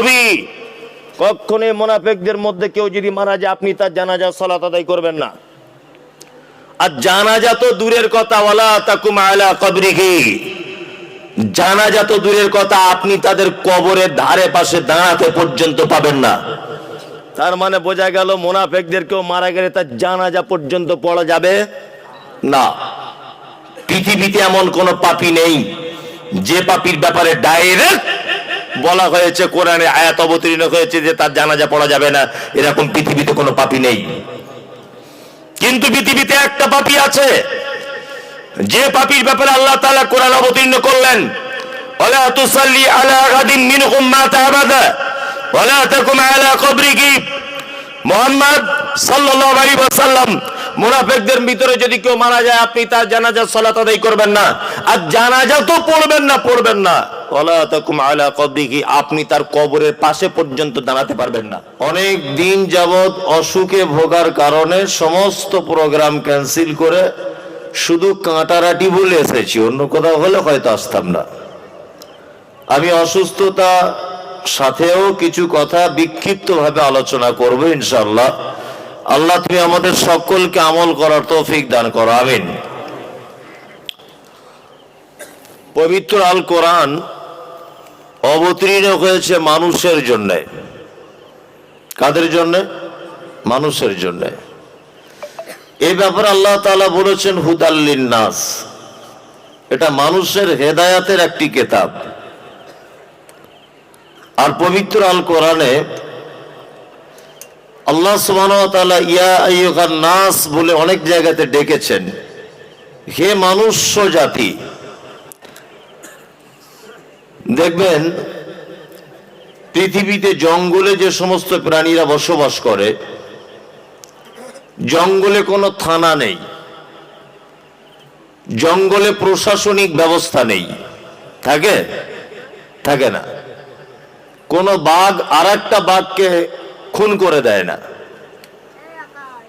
নবী, কখনই মোনাফেকদের মধ্যে কেউ যদি মারা যায়, আপনি তার জানাজা, সালাত আদায় করবেন না। আর জানাজা তো দূরের কথা, ওয়ালা তাকুম আলা কবরিহি। জানাজা তো দূরের কথা, আপনি তাদের কবরের ধারে পাশে দাঁড়াতে পর্যন্ত পাবেন না। তার মানে বোঝা গেল, মোনাফেকদের কেউ মারা গেলে তার জানাজা পর্যন্ত পড়া যাবে না। পৃথিবীতে এমন কোন পাপি নেই, যে পাপির ব্যাপারে ডাইরেক্ট বলা হয়েছে, কোরআনে আয়াত অবতীর্ণ হয়েছে যে তার জানাজা পড়া যাবে না। এরকম পৃথিবীতে কোনো পাপি নেই। কিন্তু পৃথিবীতে একটা পাপি আছে। যে পাপির ব্যাপারে আল্লাহ তাআলা কোরআন অবতীর্ণ করলেন ওয়ালা তুসাল্লি আলা আহাদিন মিনহুম মাতা আবাদা ওয়ালা তাকুম আলা মুহাম্মদ সাল্লাল্লাহু আলাইহি ওয়াসাল্লাম মুনাফিকদের ভিতরে যদি কেউ মারা যায়, আপনি তার জানাজার সালাত আদায় করবেন না। আর জানাজা তো পড়বেন না পড়বেন না। আপনি তার কবরের পাশে পর্যন্ত দাঁড়াতে পারবেন না। অনেক দিন যাবত অসুখে ভোগার কারণে সমস্ত প্রোগ্রাম ক্যান্সেল করে শুধু কাঁটারাটি বলে এসেছি, অন্য কোথাও হলে হয়তো আসতাম না। আমি অসুস্থতা সাথেও কিছু কথা বিক্ষিপ্ত ভাবে আলোচনা করব ইনশাল্লাহ আল্লাহ তুমি আমাদের সকলকে আমল করার তৌফিক দান করো, আমিন। পবিত্র আল কোরআন অবতীর্ণ হয়েছে মানুষের জন্য। কাদের জন্য? মানুষের জন্য। এই ব্যাপারে আল্লাহ তাআলা বলেছেন হুদাল্লিন নাস এটা মানুষের হেদায়াতের একটি কেতাব। আর পবিত্র আল কোরআনে আল্লাহ তাআলা ইয়া নাস বলে অনেক জায়গাতে ডেকেছেন। হে মানুষ্য জাতি, দেখবেন, পৃথিবীতে জঙ্গলে যে সমস্ত প্রাণীরা বসবাস করে, জঙ্গলে কোনো থানা নেই, জঙ্গলে প্রশাসনিক ব্যবস্থা নেই, থাকে? থাকে না। কোনো বাঘ আর একটা বাঘকে খুন করে দেয় না।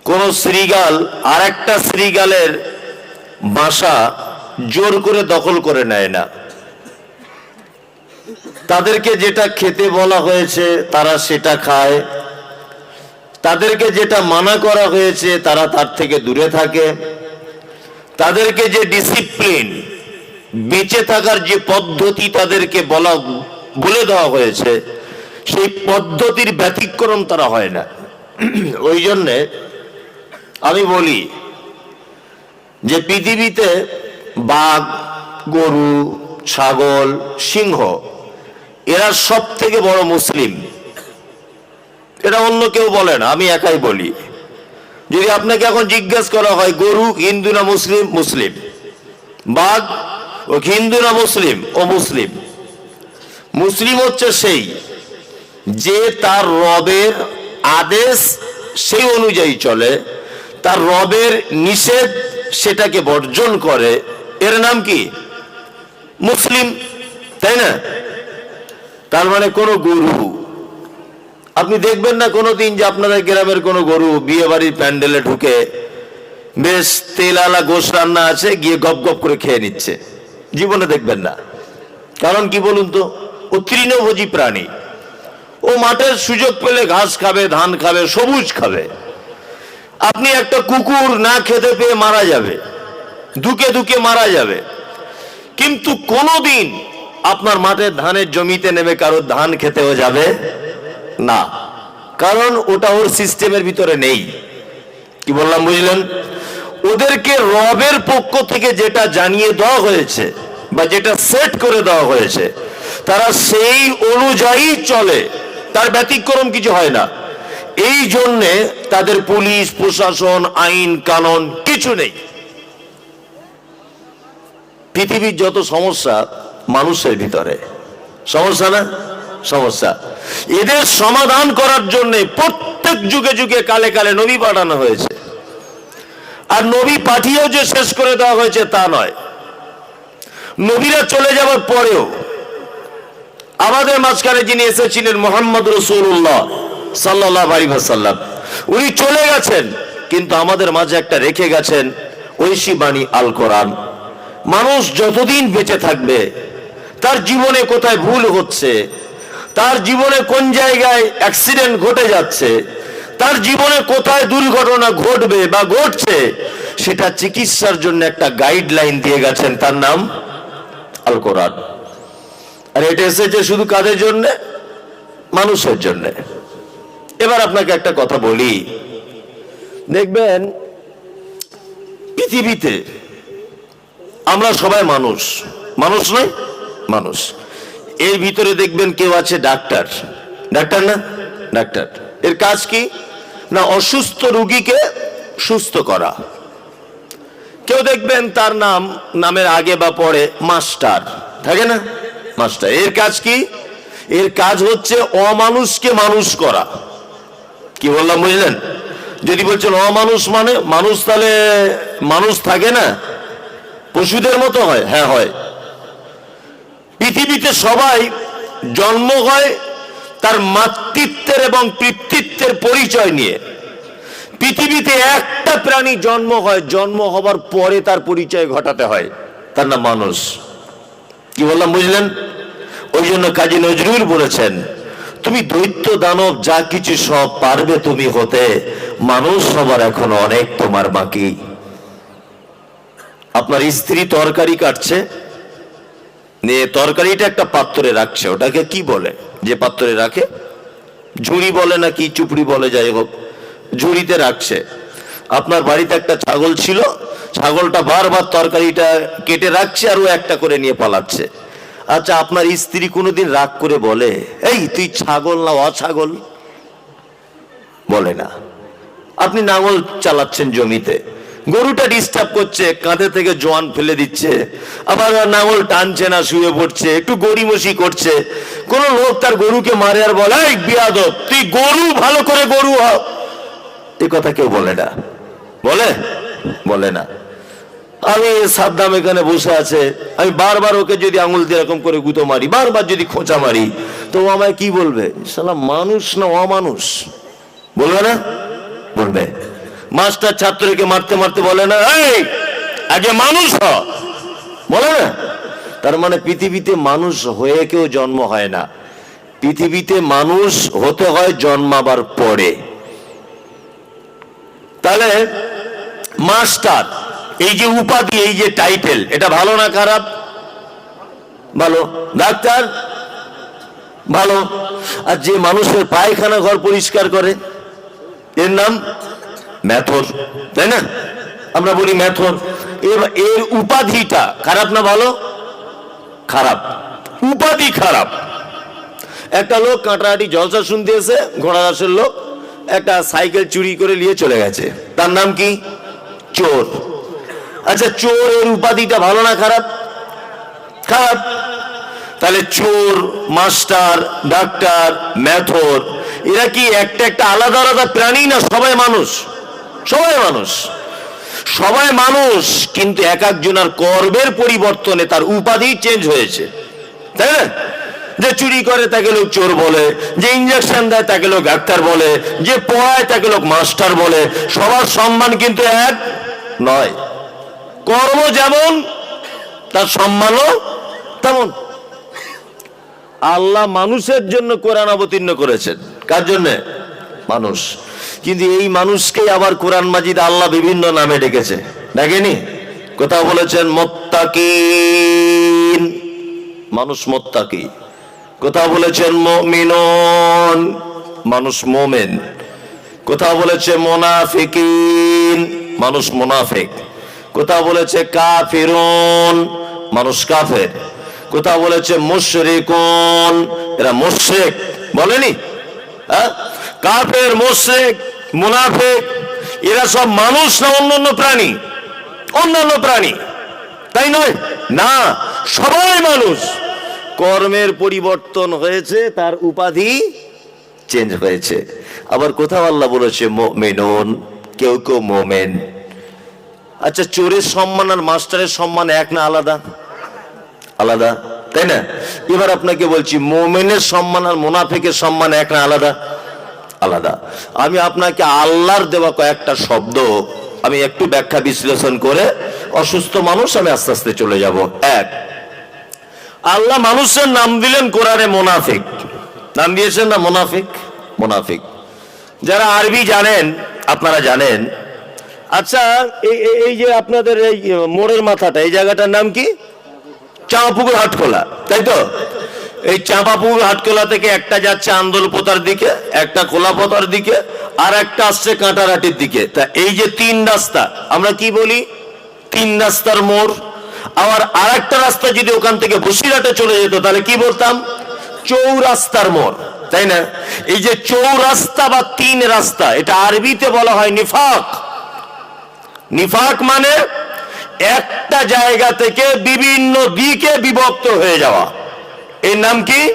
কোন শ্রীগাল আর একটা শ্রীগালের বাসা জোর করে দখল করে নেয় না। তাদেরকে যেটা খেতে বলা হয়েছে, তারা সেটা খায়। তাদেরকে যেটা মানা করা হয়েছে, তারা তার থেকে দূরে থাকে। তাদেরকে যে ডিসিপ্লিন, বেঁচে থাকার যে পদ্ধতি তাদেরকে বলা, বলে দেওয়া হয়েছে সেই পদ্ধতির ব্যতিক্রম তারা হয় না। ওই জন্যে আমি বলি যে পৃথিবীতে বাঘ, গরু, ছাগল, সিংহ, এরা সব থেকে বড় মুসলিম। এটা অন্য কেউ বলে না, আমি একাই বলি। যদি আপনাকে এখন জিজ্ঞেস করা হয়, গরু, হিন্দু না মুসলিম? মুসলিম। বাঘ, ও হিন্দু না মুসলিম? ও মুসলিম। মুসলিম হচ্ছে সেই। যে তার রবের আদেশ সেই অনুযায়ী চলে, তার রবের নিষেধ সেটাকে বর্জন করে। এর নাম কি? মুসলিম, তাই না? তার মানে কোনো গরু। আপনি দেখবেন না কোনোদিন যে আপনাদের গ্রামের কোনো গরু বিয়ে বাড়ির প্যান্ডেলে ঢুকে বেশ তেল আলা গোস রান্না আছে, গিয়ে গপ গপ করে খেয়ে নিচ্ছে। জীবনে দেখবেন না। কারণ কি বলুন তো? ও তৃণভোজী প্রাণী। ও মাঠের সুযোগ পেলে ঘাস খাবে, ধান খাবে, সবুজ খাবে। আপনি একটা কুকুর না খেতে পেয়ে মারা যাবে। দুকে দুকে মারা যাবে। কিন্তু কোনোদিন আপনার মাঠের ধানের জমিতে নেমে কারও ধান খেতেও যাবে না। কারণ ওটা ওর সিস্টেমের ভিতরে নেই। কি বললাম, বুঝলেন? ওদেরকে রবের পক্ষ থেকে যেটা জানিয়ে দেওয়া হয়েছে বা যেটা সেট করে দেওয়া হয়েছে, তারা সেই অনুযায়ী চলে। তার ব্যতিক্রম কিছু হয় না। এই জন্যে তাদের পুলিশ, প্রশাসন, আইন, কানুন কিছু নেই। পৃথিবীর যত সমস্যা মানুষের ভিতরে। সমস্যা না? সমস্যা। এদের সমাধান করার জন্য প্রত্যেক যুগে যুগে কালে কালে নবী পাঠানো হয়েছে। আর নবী পাঠিয়েও যে শেষ করে দেওয়া হয়েছে তা নয়। নবীরা চলে যাওয়ার পরেও আমাদের মাঝখানে যিনি এসেছিলেন মোহাম্মদ রসুল্লাহ সাল্লাহ উনি চলে গেছেন, কিন্তু আমাদের মাঝে একটা রেখে গেছেন, ঐশী বাণী আল কোরআন। মানুষ যতদিন বেঁচে থাকবে, তার জীবনে কোথায় ভুল হচ্ছে, তার জীবনে কোন জায়গায় অ্যাক্সিডেন্ট ঘটে যাচ্ছে, তার জীবনে কোথায় দুর্ঘটনা ঘটবে বা ঘটছে, সেটা চিকিৎসার জন্য একটা গাইডলাইন দিয়ে গেছেন, তার নাম আল কোরআন। আর এটা এসেছে শুধু কাদের জন্য? মানুষের জন্য। এবার আপনাকে একটা কথা বলি। দেখবেন, পৃথিবীতে আমরা সবাই মানুষ। মানুষ নয়, মানুষ। এর ভিতরে দেখবেন কেউ আছে ডাক্তার। ডাক্তার না? ডাক্তার। এর কাজ কি? না, অসুস্থ রুগীকে সুস্থ করা। কেউ দেখবেন তার নাম, নামের আগে বা পরে মাস্টার। থাকে না? মাস্টার এর কাজ কি? এর কাজ হচ্ছে অমানুষকে মানুষ করা। কি বললাম, বুঝলেন? যদি বলছেন অমানুষ মানে মানুষ, তাহলে মানুষ থাকে না? পশুদের মতো হয়। হ্যাঁ হয়। পৃথিবীতে সবাই জন্ম হয় তার মাতৃত্বের এবং পিতৃত্বের পরিচয় নিয়ে। পৃথিবীতে একটা প্রাণী জন্ম হয়, জন্ম হবার পরে তার পরিচয় ঘটাতে হয়। তার নাম মানুষ। কি বললাম, বুঝলেন? ওই জন্য কাজী নজরুল বলেছেন, তুমি দৈত্য দানব, যা কিছু সব পারবে তুমি হতে, মানুষ হবার এখনও অনেক তোমার বাকি। আপনার স্ত্রী তরকারি কাটছে, নিয়ে তরকারিটা একটা পাত্রে রাখছে, ওটাকে কি বলে? যে পাত্রে রাখে? ঝুড়ি বলে না কি চুপড়ি বলে, যাই হোক, ঝুড়িতে রাখছে। আপনার বাড়িতে একটা ছাগল ছিল, ছাগলটা বারবার তরকারিটা কেটে রাখছে আর ও একটা করে নিয়ে পালাচ্ছে। আচ্ছা আপনার স্ত্রী কোনোদিন রাগ করে বলে, এই, তুই ছাগল না অছাগল? বলে না। আপনি নাঙল চালাচ্ছেন জমিতে। গরুটা ডিস্টার্ব করছে, কাঁধে থেকে জোয়ান ফেলে দিচ্ছে। আবার নাঙল টানছে না, শুয়ে পড়ছে, একটু গড়িমসি করছে। কোন লোক তার গরুকে মারে আর বলে বিয়াদব, তুই গরু, ভালো করে গরু হ। এ কথা কেউ বলে না। বলে? বলে না। আমি সাদ্দাম এখানে বসে আছে। আমি বারবার ওকে যদি আঙুল দিয়ে এরকম করে গুঁতো মারি, বারবার যদি খোঁচা মারি, তো ও আমায় কি বলবে? সালা মানুষ না অমানুষ? বলবে না? বলবে। মাস্টার ছাত্রকে মারতে মারতে বলে না আগে মানুষ হ। বলে না? তার মানে পৃথিবীতে মানুষ হয়ে কেউ জন্ম হয় না। পৃথিবীতে মানুষ হতে হয় জন্মাবার পরে। তাহলে মাস্টার, এই যে উপাধি, এই যে টাইটেল এটা ভালো না খারাপ? ভালো। ডাক্তার, ভালো। আর যে মানুষের পায়খানা ঘর পরিষ্কার করে, এর নাম ম্যাথর, তাই না? আমরা বলি ম্যাথর। এর উপাধিটা খারাপ না ভালো? খারাপ। উপাধি খারাপ। একটা লোক কাঁটাহাটি জলসা শুনতে এসে ঘোড়া দাসের লোক একটা সাইকেল চুরি করে নিয়ে চলে গেছে। তার নাম কি? চোর। আচ্ছা চোর এর উপাধিটা ভালো না খারাপ? খারাপ। তাহলে চোর, মাস্টার, ডাক্তার, ম্যাথর, এরা কি একটা একটা আলাদা আলাদা প্রাণী না সবাই মানুষ? সবাই মানুষ। সবাই মানুষ, কিন্তু এক একজনের কর্মের পরিবর্তনে তার উপাধি চেঞ্জ হয়েছে। তাই না? যে চুরি করে তাকে লোক চোর বলে, যে ইঞ্জেকশন দেয় তাকে লোক ডাক্তার বলে, যে পড়ায় তাকে লোক মাস্টার বলে, সবার সম্মান কিন্তু এক। নয়। কর্ম যেমন, তার সম্মানও তেমন। আল্লাহ মানুষের জন্য কোরআন অবতীর্ণ করেছেন। কার জন্য? মানুষ। কিন্তু এই মানুষকেই আবার কোরআন মাজিদ আল্লাহ বিভিন্ন নামে ডেকেছে। ডাকেনি কোথাও বলেছেন, মোত্তাকিন মানুষ মোত্তাকি। কোথাও বলেছেন মিনন মানুষ মোমেন। কোথাও বলেছে মোনাফিকিন, মানুষ মোনাফিক। কোথাও বলেছে কাফিরুন, মানুষ কাফের। কোথাও বলেছে মুশরিকুন, এরা মুশরিক। বলেনি? হ্যাঁ? কাফের, মুশরিক, মুনাফিক, এরা সব মানুষ না অন্যান্য প্রাণী? অন্যান্য প্রাণী। তাই নয়? না, সবাই মানুষ। কর্মের পরিবর্তন হয়েছে, তার উপাধি চেঞ্জ হয়েছে। আবার কোথাও আল্লাহ বলেছে মেনন কেউ কেউ মোমেন। আচ্ছা চোরের সম্মান আর মাস্টারের সম্মান এক না আলাদা? আলাদা, তাই না? এবার আপনাকে বলছি, মোমেনের সম্মান আর মোনাফেকের সম্মান এক না আলাদা? আলাদা। আমি আপনাকে আল্লাহর দেওয়া কয়েকটা শব্দ, আমি একটু ব্যাখ্যা বিশ্লেষণ করে অসুস্থ মানুষ আমি আস্তে আস্তে চলে যাব। এক, আল্লাহ মানুষের নাম দিলেন কোরআনে মোনাফিক। নাম দিয়েছেন না? মোনাফিক? মোনাফিক। যারা আরবি জানেন, আপনারা জানেন। আচ্ছা এই যে আপনাদের এই মোড়ের মাথাটা, এই জায়গাটার নাম কি? চাঁপাপুকুর হাটখোলা, তাই তো? এই চাঁপাপুকুর হাটখোলা থেকে একটা যাচ্ছে আন্দোলপোতার দিকে, একটা খোলাপোতার দিকে, আর একটা আসছে কাঁটারাটির দিকে। তা এই যে তিন রাস্তা, আমরা কি বলি? তিন রাস্তার মোড়। আবার আর একটা রাস্তা যদি ওখান থেকে বসিরহাটে চলে যেত, তাহলে কি বলতাম? চৌরাস্তার মোড়, তাই না? এই যে চৌরাস্তা বা তিন রাস্তা, এটা আরবিতে বলা হয় নিফাক। নিফাক মানে একটা জায়গা থেকে বিভিন্ন দিকে বিভক্ত হয়ে যাওয়া। এর নাম কি?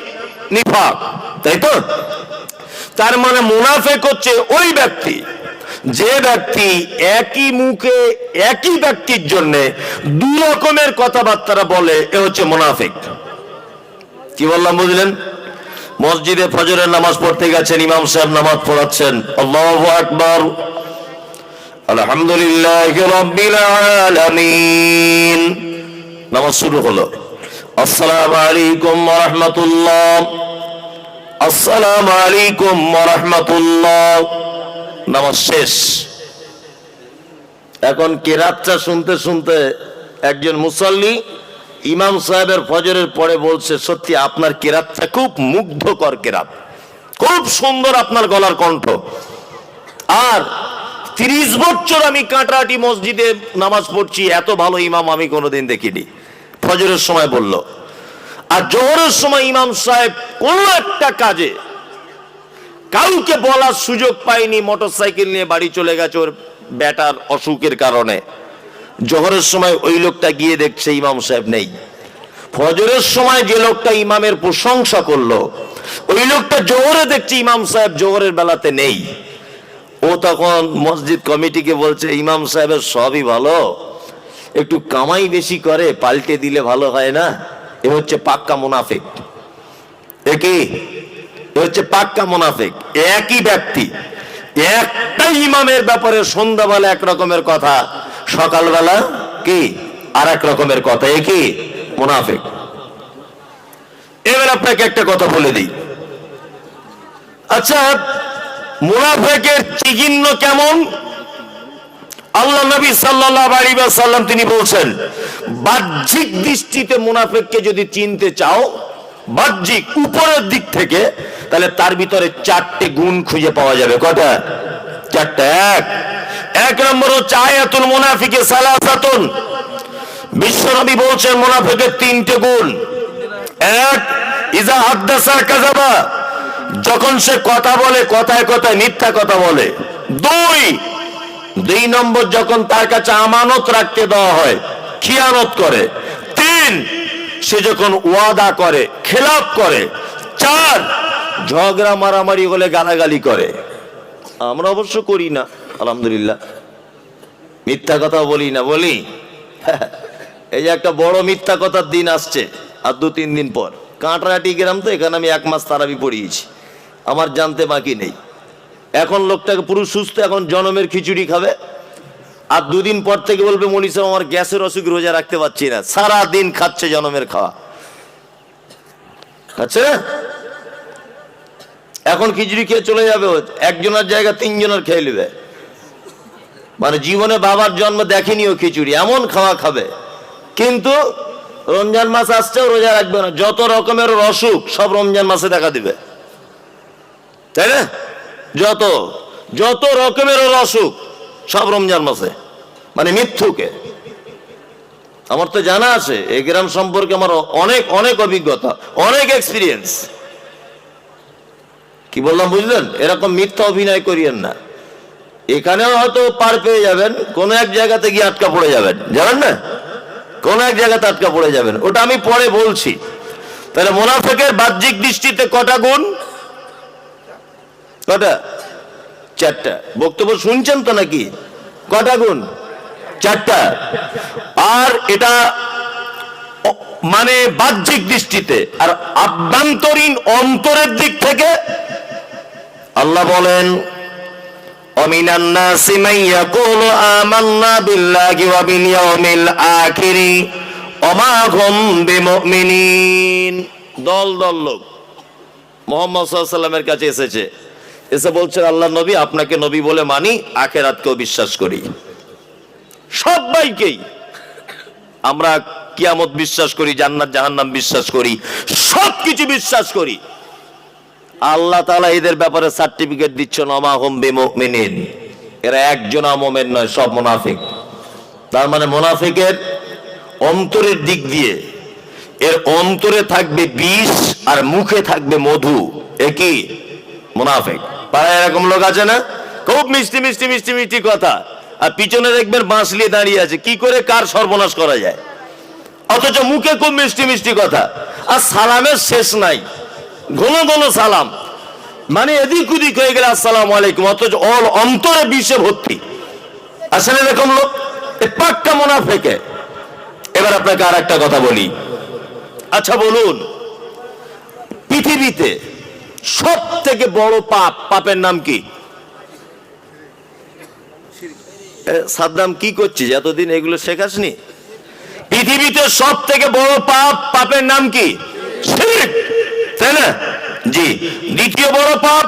নিফাক। তাই তো? তার মানে মুনাফেক হচ্ছে ওই ব্যক্তি। যে ব্যক্তি একই মুখে, একই ব্যক্তির জন্য দু রকমের কথাবার্তা বলে, এ হচ্ছে মুনাফিক। কি বললাম বুঝলেন? মসজিদে ফজরের নামাজ পড়তে গেছেন, ইমাম সাহেব নামাজ পড়াচ্ছেন। আকবার। আলহামদুলিল্লাহ নামাজ শুরু হলো। আলাইকুম নামাজ শেষ। এখন কেরাতটা শুনতে শুনতে একজন মুসল্লি ইমাম সাহেবের ফজরের পরে বলছে, সত্যি আপনার কেরাতটা খুব মুগ্ধকর কেরাত। খুব সুন্দর আপনার গলার কণ্ঠ। আর তিরিশ বছর আমি কাঁটাটি মসজিদে নামাজ পড়ছি, এত ভালো ইমাম আমি কোনোদিন দেখিনি। ফজরের সময় বলল। আর জোহরের সময় ইমাম সাহেব কোন একটা কাজে কাউকে বলার সুযোগ পাইনি মোটর সাইকেল নিয়ে বাড়ি চলে গেছে ওর ব্যাটার অসুখের কারণে। জোহরের সময় ওই লোকটা গিয়ে দেখছে ইমাম সাহেব নেই। ফজরের সময় যে লোকটা ইমামের প্রশংসা করল, ওই লোকটা জোহরে দেখছে ইমাম সাহেব জোহরের বেলাতে নেই। ও তখন মসজিদ কমিটিকে বলছে, ইমাম সাহেবের সবই ভালো, একটু কামাই বেশি করে, পাল্টে দিলে ভালো হয় না? এ হচ্ছে পাক্কা মুনাফিক। এ কি? এ হচ্ছে পাক্কা মুনাফিক, একই ব্যক্তি একটা ইমামের ব্যাপারে সন্ধ্যাবেলা এক রকমের কথা। সকালবেলা কি? আর এক রকমের কথা। এ কি? মুনাফিক। এবার আপনাকে একটা কথা বলে দিই। আচ্ছা মুনাফেকের চিহ্ন কেমন? আল্লাহ নবী সাল্লাল্লাহু আলাইহি ওয়াসাল্লাম তিনি বলছেন, বাহ্যিক দৃষ্টিতে মুনাফেককে যদি চিনতে চাও, বাহ্যিক উপরের দিক থেকে, তাহলে তার ভিতরে চারটে গুণ খুঁজে পাওয়া যাবে। কটা চারটা। এক এক নম্বর হচ্ছে আয়াতুল মুনাফিকে সালাসাতুন। বিশ্বনবী বলছেন মুনাফিকের তিনটে গুণ। এক ইজা হাদ্দাসা কাযাবা। যখন সে কথা বলে, কথায় কথায় মিথ্যা কথা বলে। দুই দুই নম্বর যখন তার কাছে আমানত রাখতে দেওয়া হয়, খিয়ানত করে। তিন, সে যখন ওয়াদা করে খেলাপ করে। চার, ঝগড়া, মারামারি হলে গালাগালি করে। আমরা অবশ্য করি না। আলহামদুলিল্লাহ। মিথ্যা কথা বলি না, বলি। এই যে একটা বড় মিথ্যা কথার দিন আসছে, আর দু তিন দিন পর। কাঁটারাটি গ্রাম তো, এখানে আমি এক মাস তারাবি পড়িয়েছি। আমার জানতে বাকি নেই। এখন লোকটাকে পুরো সুস্থ, এখন জনমের খিচুড়ি খাবে। আর দুদিন পর থেকে বলবে, মনি সাহেব, আমার গ্যাসের অসুখ রোজা রাখতে পারছি না। সারা দিন খাচ্ছে জনমের খাওয়া। খাচ্ছে? না এখন খিচুড়ি খেয়ে চলে যাবে একজনের জায়গা, তিনজনের খেয়ে নেবে। মানে জীবনে বাবার জন্ম দেখেনি ও খিচুড়ি, এমন খাওয়া খাবে। কিন্তু রমজান মাস আসছেও রোজা রাখবে না, যত রকমের অসুখ সব রমজান মাসে দেখা দিবে। তাই না? যত যত রকমের অসুখ সব রমজান মাসে মানে মৃত্যুকে। আমার তো জানা আছে, এই গ্রাম সম্পর্কে আমার অনেক অনেক অভিজ্ঞতা, অনেক এক্সপিরিয়েন্স কি বললাম, বুঝলেন? এরকম মিথ্যা অভিনয় করিয়েন না। এখানেও হয়তো পার পেয়ে যাবেন, কোন এক জায়গাতে গিয়ে আটকা পড়ে যাবেন। জানেন না? কোন এক জায়গাতে আটকা পড়ে যাবেন। ওটা আমি পরে বলছি। তাহলে মোনাফেকের বাহ্যিক দৃষ্টিতে কটা গুণ? কটা? চারটা। বক্তব্য শুনছেন তো নাকি? কটা গুণ? চারটা। আর এটা মানে বাহ্যিক দৃষ্টিতে। আর আভ্যন্তরীণ অন্তরের দিক থেকে আল্লাহ বলেন ومن الناس من يقول آمنا بالله وباليوم الآخر وما هم بمؤمنين দল দল লোক মোহাম্মদ সাল্লামের কাছে এসেছে এসে বলছে আল্লাহ নবী আপনাকে নবী বলে মানি আখেরাতকেও বিশ্বাস করি সবাইকেই আমরা কিয়ামত বিশ্বাস করি জান্নাত জাহান্নাম বিশ্বাস করি সবকিছু বিশ্বাস করি আল্লাহ তাআলা এদের ব্যাপারে সার্টিফিকেট দিচ্ছ নমা হোম বিমুমিনিন। এরা একজন মোমেন নয়, সব মুনাফিক। তার মানে মোনাফিকের অন্তরের দিক দিয়ে, এর অন্তরে থাকবে বিষ আর মুখে থাকবে মধু। একই মুনাফিক। পাড়ায় এরকম লোক আছে না? খুব মিষ্টি মিষ্টি মিষ্টি মিষ্টি কথা। আর পিছনে দেখবেন বাঁশলিয়ে দাঁড়িয়ে আছে। কি করে কার সর্বনাশ করা যায়? অথচ মুখে খুব মিষ্টি মিষ্টি কথা। আর সালামের শেষ নাই। ঘন ঘন সালাম। মানে এদিক ওদিক হয়ে গেলে আসসালাম আলাইকুম, অথচ অল অন্তরে বিষে ভর্তি। আসলে এরকম লোক পাক্কা মোনাফেকে। এবার আপনাকে আর একটা কথা বলি। আচ্ছা বলুন। পৃথিবীতে সব থেকে বড় পাপ, পাপের নাম কি? সাদ্দাম, কি করছিস? এতদিন এগুলো শেখাসনি? পৃথিবীতে সব থেকে বড় পাপ, পাপের নাম কি? শিরক। তাই না? জি। দ্বিতীয় বড় পাপ,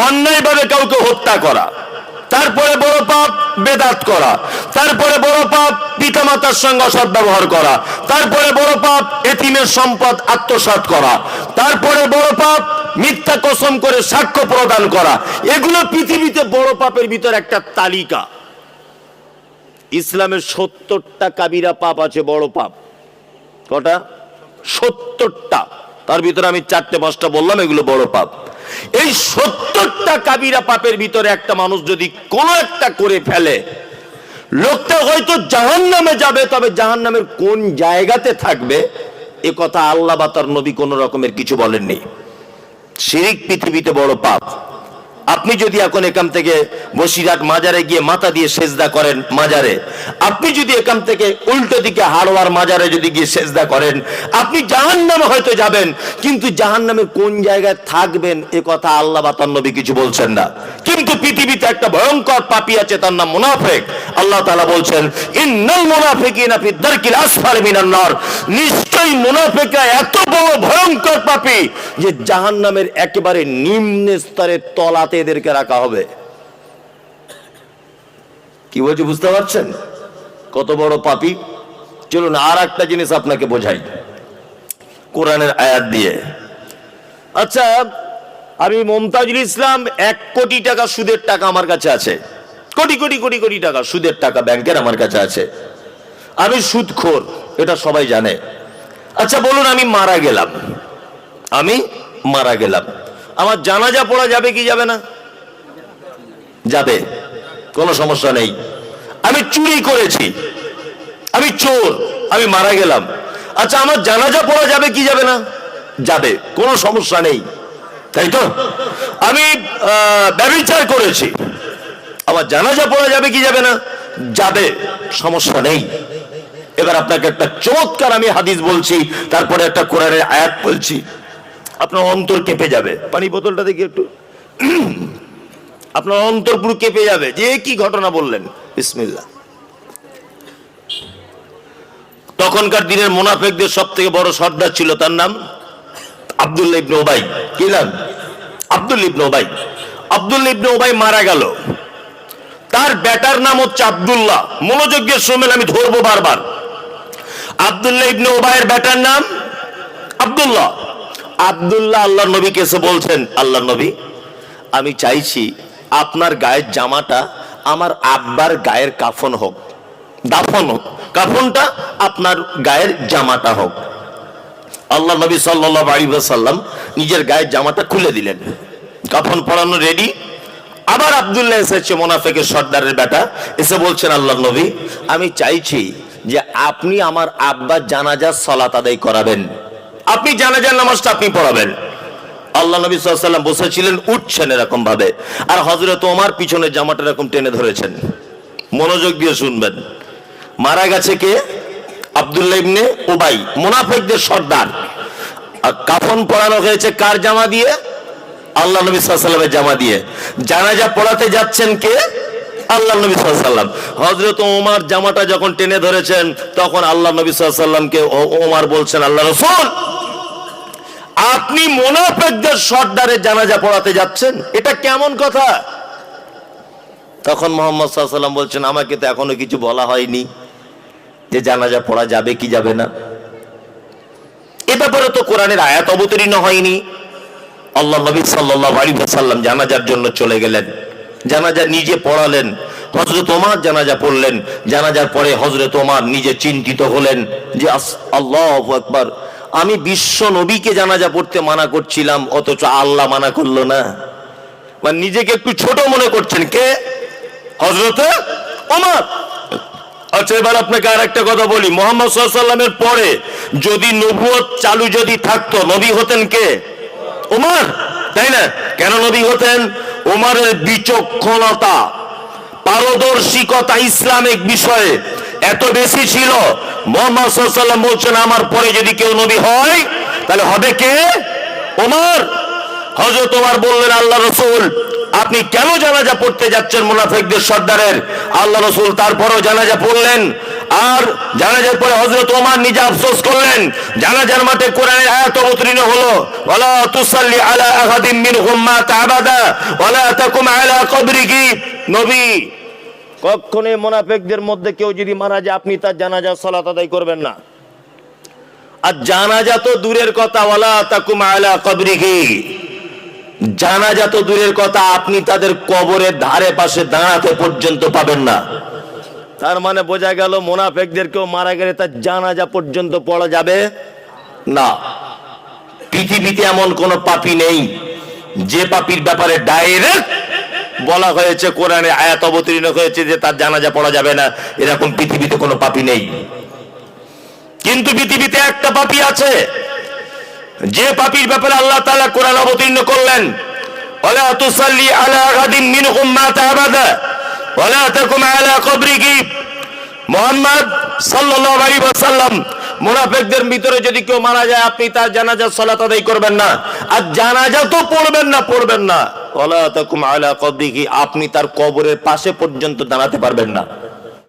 অন্যায়ভাবে কাউকে হত্যা করা। তারপরে বড় পাপ, বেদাত করা। তারপরে বড় পাপ, পিতামাতার সঙ্গে অসৎ ব্যবহার করা। তারপরে বড় পাপ, এতিমের সম্পদ আত্মসাৎ করা। তারপরে বড় পাপ, মিথ্যা কসম করে সাক্ষ্য প্রদান করা। এগুলো পৃথিবীতে বড় পাপের ভিতর একটা তালিকা। ইসলামের সত্তরটা কাবিরা পাপ আছে, বড় পাপ। কটা? সত্তরটা। তার ভিতরে আমি চারটে পাঁচটা বললাম, এগুলো বড় পাপ। এই সত্তরটা কাবিরা পাপের ভিতরে একটা মানুষ যদি কোনো একটা করে ফেলে, লোকটা হয়তো জাহান নামে যাবে, তবে জাহান নামের কোন জায়গাতে থাকবে, এ কথা আল্লাহ বা তার নবী কোন রকমের কিছু বলেননি। শিরিক পৃথিবীতে বড় পাপ। আপনি যদি এখন এখান থেকে বসিরহাট মাজারে গিয়ে মাথা দিয়ে সেজদা করেন মাজারে, আপনি যদি এখান থেকে উল্টো দিকে হাড়োয়ার মাজারে যদি গিয়ে সেজদা করেন, আপনি জাহান নামে হয়তো যাবেন, কিন্তু জাহান নামে কোন জায়গায় থাকবেন এ কথা আল্লাহ বা নবী কিছু বলছেন না। কিন্তু পৃথিবীতে একটা ভয়ঙ্কর পাপি আছে, তার নাম মুনাফেক। আল্লাহ তাআলা বলছেন, ইন্নাল মুনাফিকিনা ফি দারকিল আসফাল মিনান নার। নিশ্চয়ই মুনাফিকরা এত বড় ভয়ঙ্কর পাপী যে জাহান্নামের একেবারে নিম্ন স্তরের তলাতে এদেরকে রাখা হবে। কি বলছি, বুঝতে পারছেন? কত বড় পাপী। চলুন আর একটা জিনিস আপনাকে বোঝাই। কোরআনের আয়াত দিয়ে। আচ্ছা আমি মমতাজুল ইসলাম এক কোটি টাকা সুদের টাকা আমার কাছে আছে। কোটি কোটি কোটি কোটি টাকা সুদের টাকা ব্যাংকের আমার কাছে আছে। আমি সুদখোর, এটা সবাই জানে। আচ্ছা বলুন, আমি মারা গেলাম। আমি মারা গেলাম। আমার জানাজা পড়া যাবে কি যাবে না? যাবে। কোনো সমস্যা নেই। আমি চুরি করেছি। আমি চোর। আমি মারা গেলাম। আচ্ছা আমার জানাজা পড়া যাবে কি যাবে না? যাবে। কোনো সমস্যা নেই। তাই তো? আমি আহ, ব্যভিচার করেছি। আমার জানাজা পড়া যাবে কি যাবে না? যাবে। সমস্যা নেই। এবার আপনাকে একটা চমৎকার আমি হাদিস বলছি তারপরে একটা কোরআনের আয়াত বলছি। আপনার অন্তর কেঁপে যাবে। পানি বোতলটা দেখি একটু। আপনার অন্তর পুরো কেঁপে যাবে। যে কি ঘটনা বললেন? বিসমিল্লাহ। তখনকার দিনের মোনাফেকদের সব থেকে বড় সর্দার ছিল তার নাম আব্দুল্লাহ ইবনে ওবাই কি নাম? আব্দুল ইবনে ওবাই ইবনে ওবাই মারা গেল। তার বেটার নাম হচ্ছে আব্দুল্লাহ। মনোযোগ্যের সময় আমি ধরবো বারবার। আব্দুল্লাহ ইবনে ওবাইয়ের বেটার নাম আব্দুল্লাহ। আব্দুল্লাহ আল্লাহ নবীকে এসে বলছেন আল্লাহ নবী, আমি চাইছি আপনার গায়ের জামাটা আমার আব্বার গায়ের কাফন হোক, দাফন হোক, কাফনটা আপনার গায়ের জামাটা হোক। আল্লাহ নবী সাল্লাল্লাহু আলাইহি ওয়াসাল্লাম নিজের গায়ের জামাটা খুলে দিলেন। কাফন পরানো রেডি আবার আব্দুল্লাহ এসেছে মোনাফেকের সর্দারের বেটা, এসে বলছেন আল্লাহ নবী, আমি চাইছি যে আপনি আমার আব্বার জানাজার সলাত আদায় করাবেন। আপনি জানাজার নামাজটা আপনি পড়াবেন। আল্লাহ নবী সাল্লাম বসেছিলেন উঠছেন এরকম ভাবে। আর হজরত ওমার পিছনে জামাটা এরকম টেনে ধরেছেন। মনোযোগ দিয়ে শুনবেন। মারা গেছে কে? আব্দুল্লাহ ইবনে উবাই, মুনাফিকদের সর্দার। আর কাফন পরানো হয়েছে কার জামা দিয়ে? আল্লাহ নবী সাল্লামের জামা দিয়ে। জানাজা পড়াতে যাচ্ছেন কে? আল্লাহ নবী সাল্লাম হজরত ওমার জামাটা যখন টেনে ধরেছেন, তখন আল্লাহ নবী সাল্লামকে ওমার বলছেন, আল্লাহ রসুল, আপনি মোনাফেকদের সর্দারে জানাজা পড়াতে যাচ্ছেন? এটা কেমন কথা? তখন মোহাম্মদ সাল্লাম বলছেন, আমাকে তো এখনও কিছু বলা হয়নি যে জানাজা পড়া যাবে কি যাবে না। এ ব্যাপারে তো কোরআনের আয়াত অবতীর্ণ হয়নি। আল্লাহ নবী সাল্লাহ আলী সাল্লাম জানাজার জন্য চলে গেলেন। জানাজা নিজে পড়ালেন। হজরত ওমার জানাজা পড়লেন। জানাজার পরে হজরত ওমার নিজে চিন্তিত হলেন যে আল্লাহ একবার আমি বিশ্ব নবীকে জানাজা পড়তে মানা করছিলাম, অথচ আল্লাহ মানা করল না। মানে নিজেকে একটু ছোট মনে করছেন। কে? হজরতে ওমর। আচ্ছা এবার আপনাকে আর একটা কথা বলি। মোহাম্মদ সাল্লামের পরে যদি নবুয়ত চালু যদি থাকতো, নবী হতেন কে? ওমার। তাই না? কেন নবী হতেন? ওমরের বিচক্ষণতা, পারদর্শিকতা ইসলামিক বিষয়ে এত বেশি ছিল, মোহাম্মদ সাল্লাম বলছেন, আমার পরে যদি কেউ নবী হয়, তাহলে হবে কে? ওমর। হজরত ওমর বললেন আল্লাহ রসুল আপনি কেন জানাজা পড়তে যাচ্ছেন মুনাফেকদের সর্দারের? আল্লাহ রসুল তারপরও জানাজা পড়লেন। আর জানাজার পরে হজরত ওমর নিজে আফসোস করলেন। জানাজার মাঠে কোরআনের আয়াত অবতীর্ণ হলো। ওয়ালা তুসাল্লি আলা আহাদিম মিনহুম মাতা আবাদা, ওয়ালা তাকুম আলা কবরিহি নবী, কখনোই মোনাফেকদের মধ্যে কেউ যদি মারা যায়, আপনি তার জানাজা, সালাত আদায় করবেন না। আর জানাজা তো দূরের কথা। ওয়ালা তাকুম আলা কবরিহি জানাজা তো দূরের কথা, আপনি তাদের কবরের ধারে পাশে দাঁড়াতে পর্যন্ত পাবেন না। তার মানে বোঝা গেল মোনাফেকদের কেউ মারা গেলে তার জানাজা পর্যন্ত পড়া যাবে? না। পৃথিবীতে এমন কোন পাপি নেই, যে পাপির ব্যাপারে ডাইরেক্ট বলা হয়েছে, কোরআনে আয়াত অবতীর্ণ হয়েছে যে তার জানাজা পড়া যাবে না। এরকম পৃথিবীতে কোনো পাপি নেই। কিন্তু পৃথিবীতে একটা পাপি আছে। যে পাপির ব্যাপারে আল্লাহ তাআলা কোরআন অবতীর্ণ করলেন মুহাম্মদ ভিতরে যদি কেউ মারা যায়, আপনি তার করবেন না। আর তো পড়বেন না পড়বেন না। আপনি তার কবরের পাশে পর্যন্ত দাঁড়াতে পারবেন না।